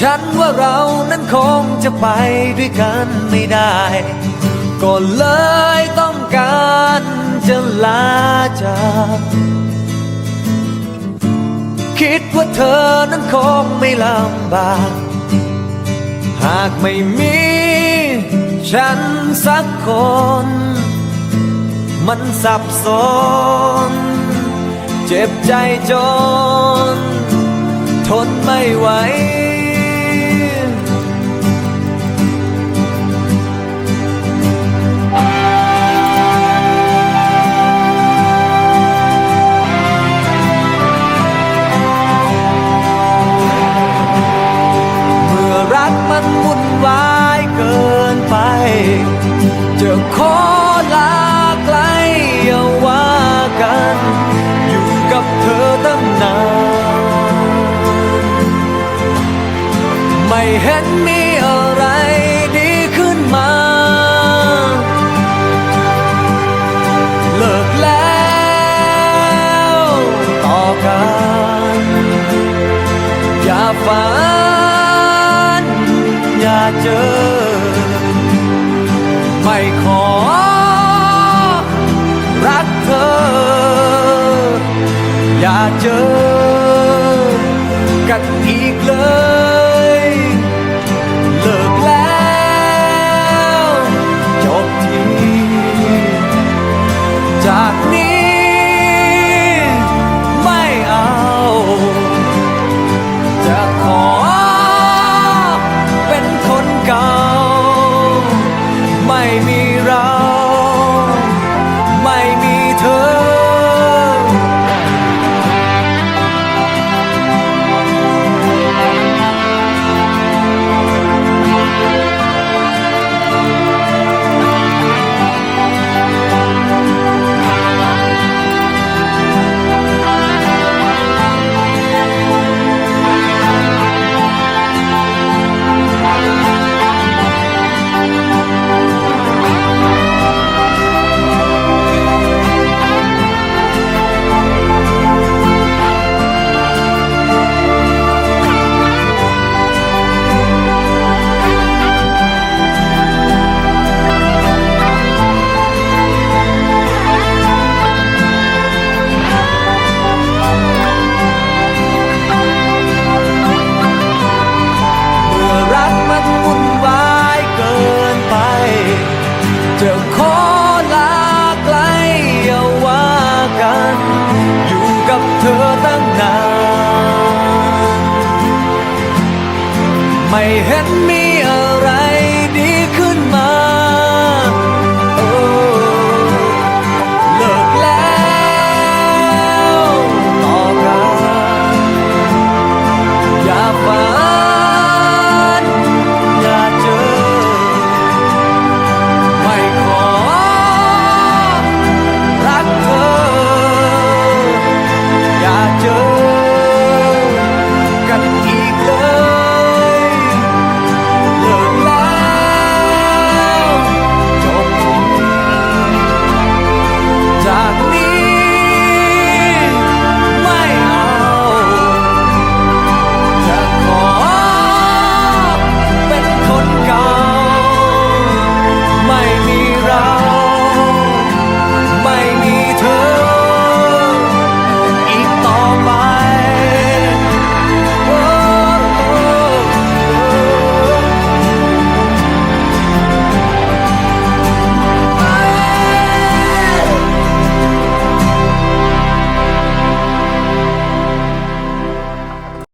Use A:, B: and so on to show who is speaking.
A: ฉันว่าเรานั้นคงจะไปด้วยกันไม่ได้ ก็เลยต้องการจะลาจากคิดว่าเธอนั้นคงไม่ลำบาก หากไม่มี ฉันสักคน มันสับสน เจ็บใจจน ทนไม่ไหว กัน อย่าฝัน อย่าเจอ ไม่ขอ รักเธอ อย่าเจอ กันอีกเลย จะขอลาไกลอย่าว่ากัน อยู่กับเธอตั้งนาน ไม่เห็นมี